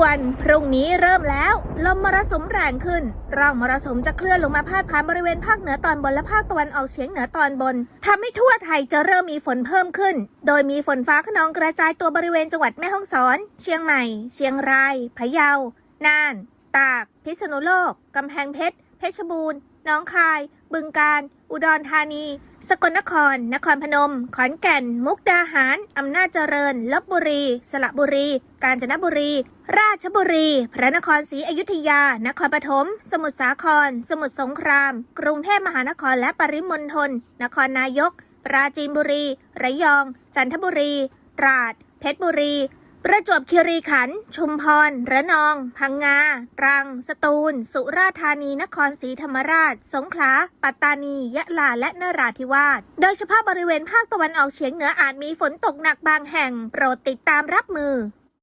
วนพรุ่งนี้เริ่มแล้ว ลมมรสุมแรงขึ้น ร่องมรสุมจะเคลื่อนลงมาพาดผ่านบริเวณภาคเหนือตอนบนและภาคตะวันออกเฉียงเหนือตอนบนทำให้ทั่วไทยจะเริ่มมีฝนเพิ่มขึ้น โดยมีฝนฟ้าขนองกระจายตัวบริเวณจังหวัดแม่ฮ่องสอน เชียงใหม่ เชียงราย พะเยา น่าน ตาก พิษณุโลก กำแพงเพชร เพชรบูรณ์ น้องคาย บึงกาฬอุดรธานี สกลนคร นครพนม ขอนแก่น มุกดาหาร อำนาจเจริญ ลบบุรี สระบุรี กาญจนบุรี ราชบุรี พระนครศรีอยุธยา นครปฐม สมุทรสาคร สมุทรสงคราม กรุงเทพมหานครและปริมณฑล นครนายก ปราจีนบุรี ระยอง จันทบุรี ตราด เพชรบุรี ประจวบคีรีขันธ์ชุมพร ระนอง พังงา ตรัง สตูล สุราษฎร์ธานี นครศรีธรรมราช สงขลา ปัตตานี ยะลา และนราธิวาส โดยเฉพาะบริเวณภาคตะวันออกเฉียงเหนืออาจมีฝนตกหนักบางแห่ง โปรดติดตามรับมือ